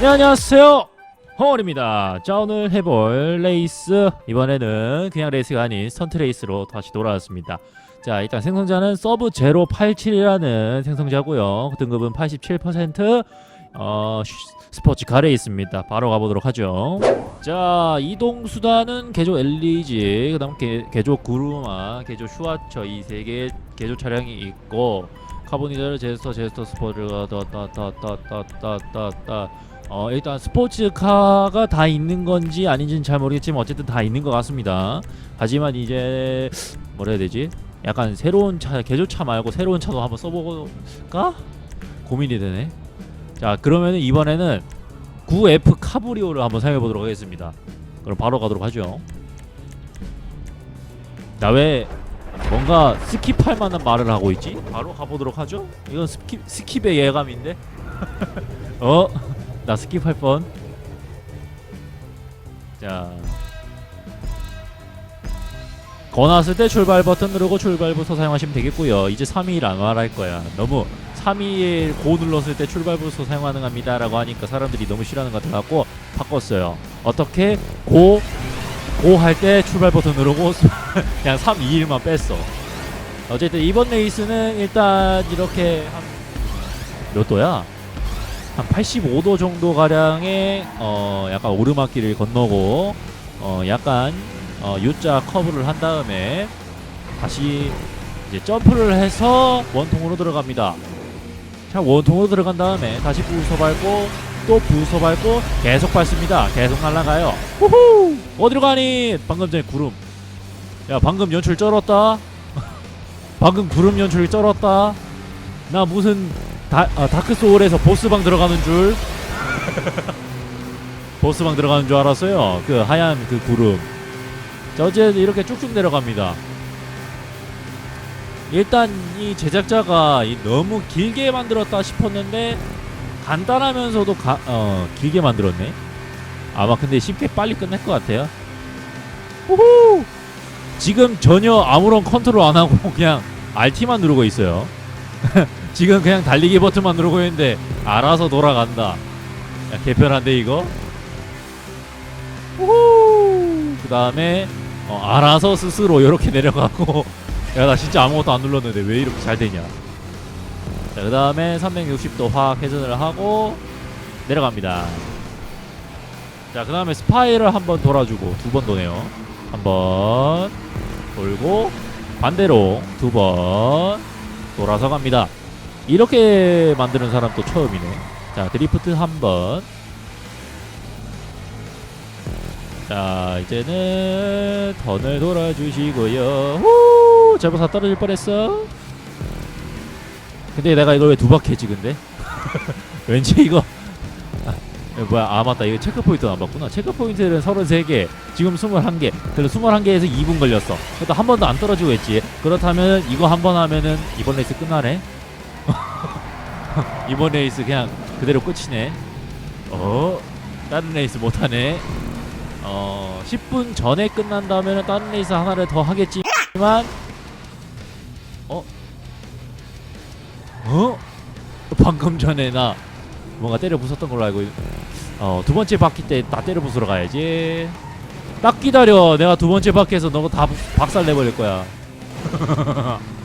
네 안녕하세요. 허원입니다. 자 오늘 해볼 레이스. 이번에는 그냥 레이스가 아닌 스턴트 레이스로 다시 돌아왔습니다. 자 일단 생성자는 서브 087이라는 생성자고요. 등급은 87% 어, 쉬- 스포츠 가레 있습니다. 바로 가보도록 하죠. 자 이동 수단은 개조 엘리지 그다음 개, 개조 구루마 개조 슈와처 이 세개 개조 차량이 있고 카보니들 제스터 제스터 스포츠가 따따따따따따따 어 일단 스포츠카가 다 있는 건지 아닌지는 잘 모르겠지만 어쨌든 다 있는 것 같습니다. 하지만 이제 뭐라 해야 되지? 약간 새로운 차 개조차 말고 새로운 차도 한번 써볼까? 고민이 되네. 자 그러면 이번에는 9F 카브리오를 한번 사용해 보도록 하겠습니다. 그럼 바로 가도록 하죠. 나 왜 뭔가 스킵할 만한 말을 하고 있지? 바로 가보도록 하죠. 이건 스킵 스킵의 예감인데. 어? 나 스킵할 뻔. 자. 거놨을 때 출발 버튼 누르고 출발부터 사용하시면 되겠고요. 이제 3일 안 말할 거야. 너무 3일 고 눌렀을 때 출발부터 사용 가능합니다 라고 하니까 사람들이 너무 싫어하는 것 같아갖고 바꿨어요. 어떻게 고 고 할 때 출발 버튼 누르고 그냥 3, 2일만 뺐어. 어쨌든 이번 레이스는 일단 이렇게 한몇 도야? 한 85도 정도 가량의 어 약간 오르막길을 건너고 어 약간 어 U자 커브를 한 다음에 다시 이제 점프를 해서 원통으로 들어갑니다. 자 원통으로 들어간 다음에 다시 부서 밟고 또 부서 밟고 계속 밟습니다. 계속 날아가요. 후후 어디로 가니? 방금 전에 구름. 야 방금 연출 쩔었다. 방금 구름 연출 쩔었다. 나 무슨 다, 아, 다크 소울에서 보스방 들어가는 줄 보스방 들어가는 줄 알았어요. 그 하얀 그 구름. 자, 어쨌든 이렇게 쭉쭉 내려갑니다. 일단 이 제작자가 이 너무 길게 만들었다 싶었는데 간단하면서도 가, 어, 길게 만들었네. 아마 근데 쉽게 빨리 끝낼 것 같아요. 우후! 지금 전혀 아무런 컨트롤 안 하고 그냥 RT만 누르고 있어요. 지금 그냥 달리기 버튼만 누르고 있는데 알아서 돌아간다. 야, 개편한데 이거? 그 다음에 어, 알아서 스스로 이렇게 내려가고. 야 나 진짜 아무것도 안 눌렀는데 왜 이렇게 잘 되냐. 자, 그 다음에 360도 화학 회전을 하고 내려갑니다. 자 그 다음에 스파이를 한번 돌아주고 두 번 도네요. 한번 돌고 반대로 두 번 돌아서 갑니다 이렇게 만드는 사람 또 처음이네. 자 드리프트 한번. 자 이제는 턴을 돌아주시고요. 후 잘못 다 떨어질 뻔했어. 근데 내가 이걸 왜 두 바퀴 했지 근데? 왠지 이거. 아, 뭐야. 아 맞다. 이거 체크포인트 안 봤구나. 체크포인트는 33개. 지금 21개. 그래서 21개에서 2분 걸렸어. 그래도 한 번도 안 떨어지고 했지. 그렇다면 이거 한 번 하면은 이번 레이스 끝나네 이번 레이스 그냥 그대로 끝이네. 어 다른 레이스 못하네. 어 10분 전에 끝난다면 다른 레이스 하나를 더 하겠지만 어? 어? 방금 전에 나 뭔가 때려 부쉈던 걸로 알고 있... 어 두 번째 바퀴 때 나 때려 부수러 가야지. 딱 기다려. 내가 두 번째 바퀴에서 너가 다 부- 박살 내버릴 거야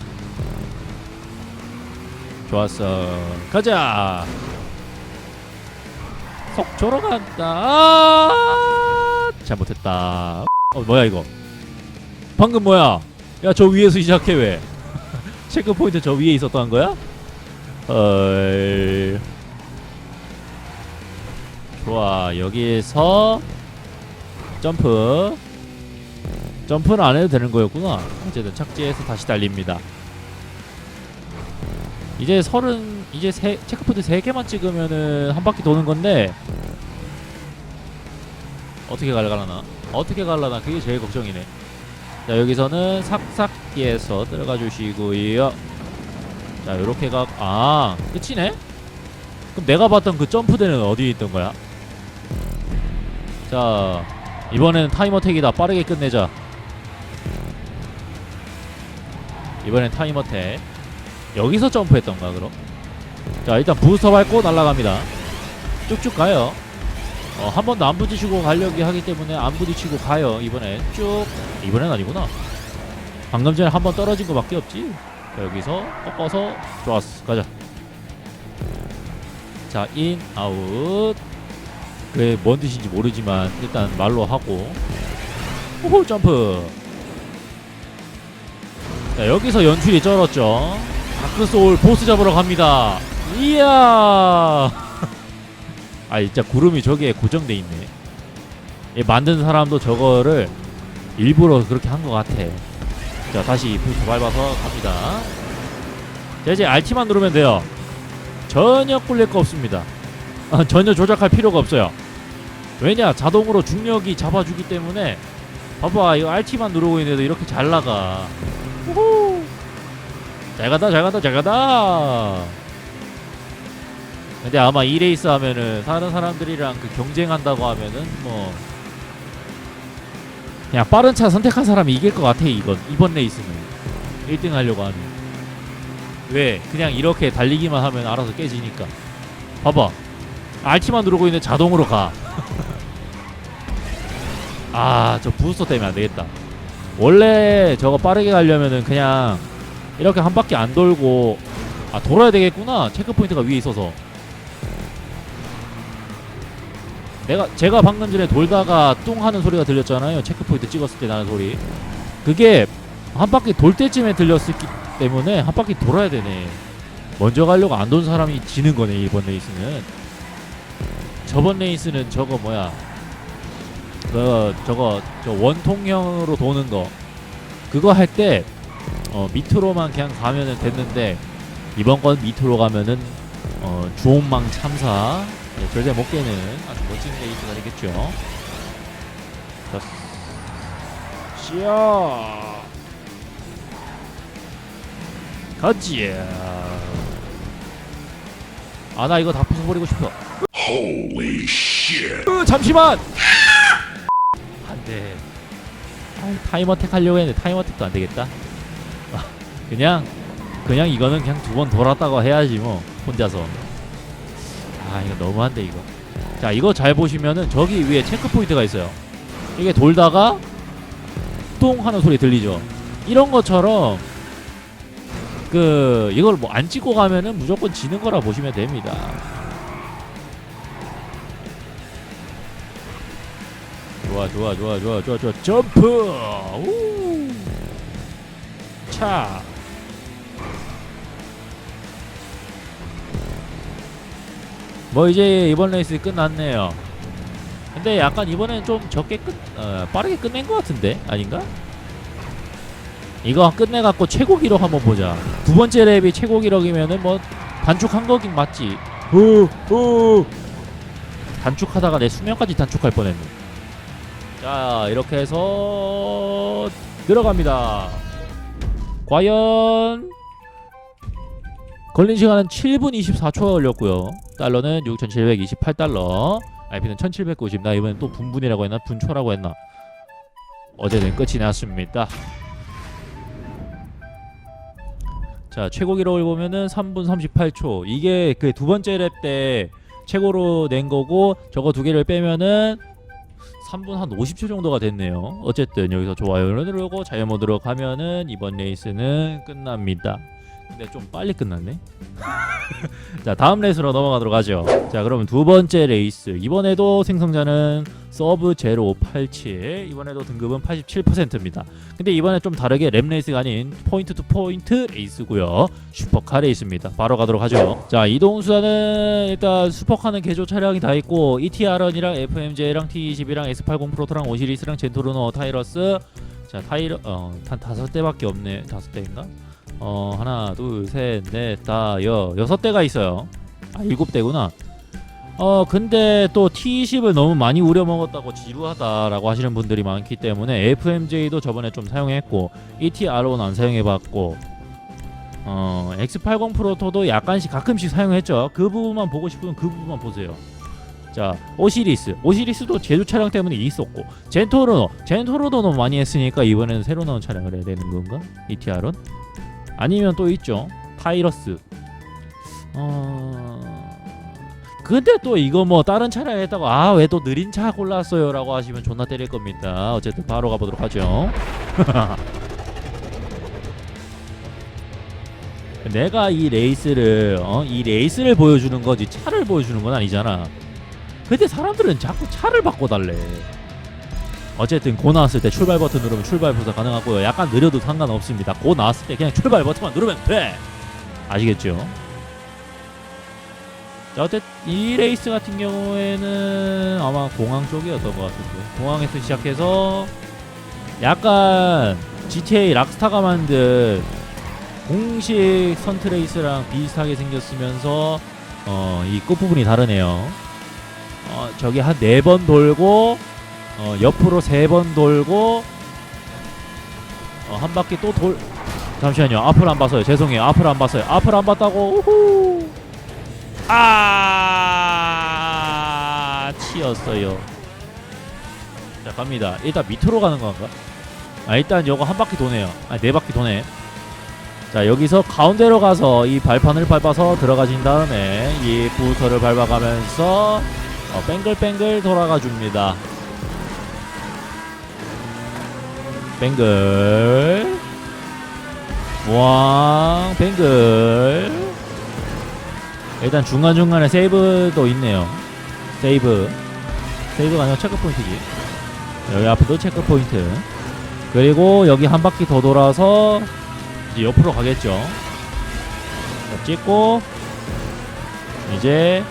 좋았어. 가자. 속 졸어 간다. 아 잘못했다. 어 뭐야 이거? 방금 뭐야? 야 저 위에서 시작해 왜? 체크포인트 저 위에 있었던 거야? 헐 좋아 여기에서 점프. 점프는 안 해도 되는 거였구나. 어쨌든 착지해서 다시 달립니다 이제 서른 이제 세, 체크포인트 세 개만 찍으면은 한 바퀴 도는 건데 어떻게 갈라나? 어떻게 갈라나? 그게 제일 걱정이네. 자 여기서는 삭삭기에서 들어가 주시고요. 자 요렇게 가아 끝이네? 그럼 내가 봤던 그 점프대는 어디에 있던 거야? 자 이번에는 타이머택이다. 빠르게 끝내자. 이번엔 타이머택 여기서 점프했던가 그럼 자 일단 부스터 밟고 날아갑니다 쭉쭉 가요. 어, 한 번도 안 부딪히고 가려고 하기 때문에 안 부딪히고 가요. 이번엔 쭉 이번엔 아니구나. 방금 전에 한 번 떨어진 거 밖에 없지. 자, 여기서 꺾어서 좋았어. 가자. 자, 인, 아웃. 그게 뭔 뜻인지 모르지만 일단 말로 하고. 오호 점프. 자, 여기서 연출이 쩔었죠. 다크 소울 보스 잡으러 갑니다. 이야. 아 진짜 구름이 저기에 고정돼 있네. 이 만든 사람도 저거를 일부러 그렇게 한 것 같아. 자 다시 부스 밟아서 갑니다. 자 이제 RT만 누르면 돼요. 전혀 꿀릴 거 없습니다. 아, 전혀 조작할 필요가 없어요. 왜냐 자동으로 중력이 잡아주기 때문에 봐봐 이거 RT만 누르고 있는데도 이렇게 잘 나가. 우후. 잘 간다 잘 간다 잘 간다. 근데 아마 이 레이스 하면은 다른 사람들이랑 그 경쟁한다고 하면은 뭐 그냥 빠른 차 선택한 사람이 이길 것 같아 이건 이번 레이스는. 1등 하려고 하면 왜? 그냥 이렇게 달리기만 하면 알아서 깨지니까. 봐봐. RT만 누르고 있는데 자동으로 가아 저 부스터 때문에 안 되겠다. 원래 저거 빠르게 가려면은 그냥 이렇게 한 바퀴 안 돌고 아 돌아야 되겠구나 체크 포인트가 위에 있어서 내가 제가 방금 전에 돌다가 뚱 하는 소리가 들렸잖아요. 체크포인트 찍었을 때 나는 소리. 그게 한 바퀴 돌 때쯤에 들렸기 때문에 한 바퀴 돌아야 되네. 먼저 가려고 안 돈 사람이 지는 거네 이번 레이스는. 저번 레이스는 저거 뭐야? 그 저거 저 원통형으로 도는 거 그거 할 때 어, 밑으로만 그냥 가면은 됐는데 이번 건 밑으로 가면은 어, 주온망 참사 네, 절대 못 깨는 아주 멋진 레이스가 되겠죠. 자, 시야 가지. 아나 이거 다 부숴버리고 싶어. Holy shit. 으, 잠시만. 안돼. 아, 타임어택 하려고 했는데 타임어택도 안 되겠다. 아, 그냥 그냥 이거는 그냥 두 번 돌았다고 해야지 뭐 혼자서. 아 이거 너무한데 이거. 자 이거 잘 보시면은 저기 위에 체크 포인트가 있어요. 이게 돌다가 똥 하는 소리 들리죠. 이런 것처럼 그 이걸 뭐 안 찍고 가면은 무조건 지는 거라 보시면 됩니다. 좋아 좋아 좋아 좋아 좋아 좋아 점프 우. 차 뭐 이제 이번 레이스 끝났네요. 근데 약간 이번엔 좀 적게 끝, 어, 빠르게 끝낸 것 같은데 아닌가? 이거 끝내갖고 최고 기록 한번 보자. 두 번째 랩이 최고 기록이면은 뭐 단축한 거긴 맞지. 후, 후. 단축하다가 내 수명까지 단축할 뻔했네. 자 이렇게 해서 들어갑니다. 과연 걸린 시간은 7분 24초가 걸렸고요. 달러는 6,728달러. IP는 1,790. 나 이번엔 또 분분이라고 했나? 분초라고 했나? 어제는 끝이 났습니다. 자, 최고 기록을 보면은 3분 38초. 이게 그 두 번째 랩 때 최고로 낸 거고 저거 두 개를 빼면은 3분 한 50초 정도가 됐네요. 어쨌든 여기서 좋아요를 누르고 자유 모드로 가면은 이번 레이스는 끝납니다. 근데 좀 빨리 끝났네. 자 다음 레이스로 넘어가도록 하죠. 자 그러면 두 번째 레이스 이번에도 생성자는 서브 087 이번에도 등급은 87%입니다. 근데 이번에 좀 다르게 랩 레이스가 아닌 포인트 투 포인트 레이스고요. 슈퍼카 레이스입니다. 바로 가도록 하죠. 자 이동 수단은 일단 슈퍼카는 개조 차량이 다 있고 ETR은이랑 FMJ랑 T20이랑 S80 프로토랑 오시리스랑 젠토르노 타이러스 자 타이러 어한 다섯 대밖에 없네 다섯 대인가? 어 하나 둘셋넷다 여 여섯 대가 있어요. 아 일곱 대구나. 어 근데 또 T20을 너무 많이 우려 먹었다고 지루하다라고 하시는 분들이 많기 때문에 FMJ도 저번에 좀 사용했고 ETRO는 안 사용해봤고 어 X80 프로토도 약간씩 가끔씩 사용했죠. 그 부분만 보고 싶으면 그 부분만 보세요. 자 오시리스 오시리스도 제조 차량 때문에 있었고 젠토르노 젠토르도 너무 많이 했으니까 이번에는 새로 나온 차량을 해야 되는 건가? ETR은 아니면 또 있죠 타이러스 어... 근데 또 이거 뭐 다른 차량 했다고 아 왜 또 느린 차 골랐어요 라고 하시면 존나 때릴 겁니다. 어쨌든 바로 가보도록 하죠. 내가 이 레이스를 어? 이 레이스를 보여주는 거지 차를 보여주는 건 아니잖아. 근데 사람들은 자꾸 차를 바꿔달래. 어쨌든 고 나왔을 때 출발 버튼 누르면 출발 부서 가능하고요. 약간 느려도 상관없습니다. 고 나왔을 때 그냥 출발 버튼만 누르면 돼. 아시겠죠? 자, 어쨌든 이 레이스 같은 경우에는 아마 공항 쪽이었던 것 같은데 공항에서 시작해서 약간 GTA 락스타가 만든 공식 선트레이스랑 비슷하게 생겼으면서 어, 이 끝부분이 다르네요. 어, 저기 한 네 번 돌고 어, 옆으로 세 번 돌고 어, 한 바퀴 또 돌 잠시만요. 앞을 안 봤어요. 죄송해요. 앞을 안 봤어요. 앞을 안 봤다고. 우후! 아! 치였어요. 자 갑니다. 일단 밑으로 가는 건가? 아 일단 요거 한 바퀴 도네요. 아네 바퀴 도네. 자 여기서 가운데로 가서 이 발판을 밟아서 들어가신 다음에 이 부서를 밟아가면서 어, 뱅글뱅글 돌아가 줍니다 뱅글. 왕 뱅글. 일단 중간중간에 세이브도 있네요. 세이브. 세이브가 아니라 체크포인트지. 여기 앞에도 체크포인트. 그리고 여기 한 바퀴 더 돌아서 이제 옆으로 가겠죠. 자, 찍고 이제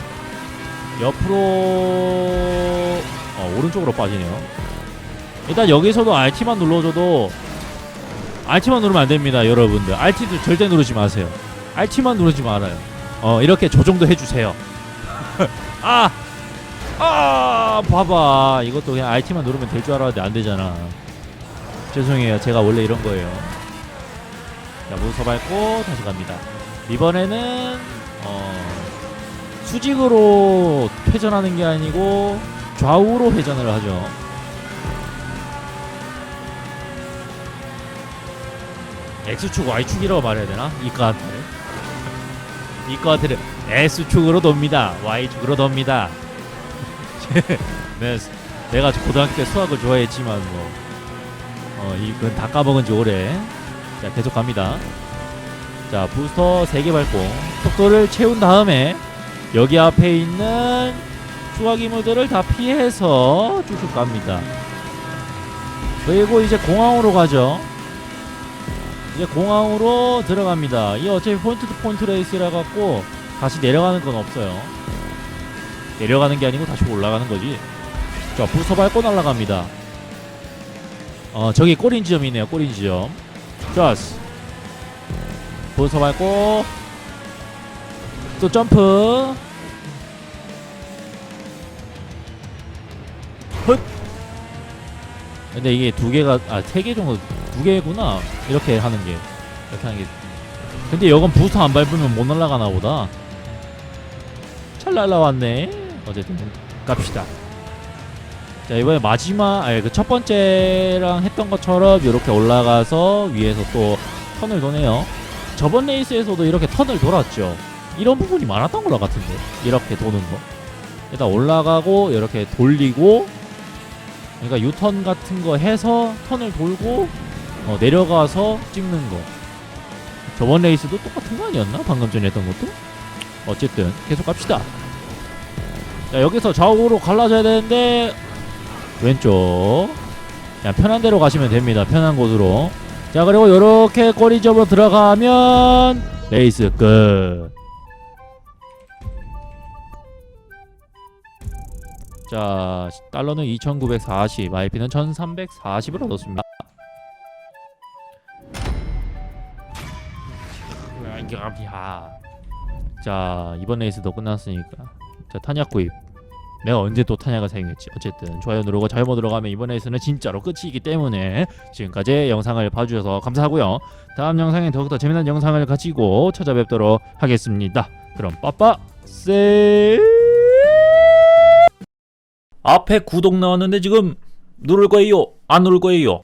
옆으로 어, 오른쪽으로 빠지네요 일단 여기서도 RT만 눌러줘도 RT만 누르면 안 됩니다 여러분들. RT도 절대 누르지 마세요. RT만 누르지 말아요. 어 이렇게 조정도 해주세요. 아! 아 봐봐. 이것도 그냥 RT만 누르면 될 줄 알았는데 안 되잖아. 죄송해요. 제가 원래 이런 거예요. 자 문서 밟고 다시 갑니다. 이번에는 어 수직으로 회전하는 게 아니고 좌우로 회전을 하죠 X축, Y축이라고 말해야 되나? 이 카드를 이 카드를 S축으로 돕니다. Y축으로 돕니다. 네, 내가 고등학교 때 수학을 좋아했지만 뭐 어, 이건 다 까먹은 지 오래. 자 계속 갑니다. 자 부스터 3개 밟고 속도를 채운 다음에 여기 앞에 있는 수화기물들을 다 피해서 쭉쭉 갑니다. 그리고 이제 공항으로 가죠 이제 공항으로 들어갑니다. 이 어차피 포인트 투 포인트 레이스라 갖고 다시 내려가는 건 없어요. 내려가는 게 아니고 다시 올라가는 거지. 자, 부서 밟고 날아갑니다. 어, 저기 꼬린 지점이네요. 꼬린 지점. 좋았어. 부서 밟고 또 점프. 헛. 근데 이게 두 개가 아 세 개 정도 두 개구나. 이렇게 하는 게 이렇게 하는 게. 근데 이건 부스터 안 밟으면 못 날아가나 보다. 잘 날아왔네. 어쨌든 갑시다. 자 이번에 마지막 아니 그 첫 번째랑 했던 것처럼 이렇게 올라가서 위에서 또 턴을 도네요. 저번 레이스에서도 이렇게 턴을 돌았죠. 이런 부분이 많았던 걸로 같은데 이렇게 도는 거. 일단 올라가고 이렇게 돌리고 그러니까 유턴 같은 거 해서 턴을 돌고 어, 내려가서 찍는 거. 저번 레이스도 똑같은 거 아니었나? 방금 전에 했던 것도? 어쨌든 계속 갑시다. 자 여기서 좌우로 갈라져야 되는데 왼쪽. 그냥 편한 대로 가시면 됩니다. 편한 곳으로. 자 그리고 요렇게 꼬리점으로 들어가면 레이스 끝. 자 달러는 2940 IP는 1340을 얻었습니다 자 이번 레이스도 끝났으니까. 자 탄약 구입. 내가 언제 또 탄약을 사용했지? 어쨌든 좋아요 누르고 잘못 들어가면 이번 레이스는 진짜로 끝이기 때문에 지금까지 영상을 봐주셔서 감사하고요. 다음 영상에 더욱더 재미난 영상을 가지고 찾아뵙도록 하겠습니다. 그럼 빠빠 세 앞에 구독 나왔는데 지금 누를 거예요? 안 누를 거예요?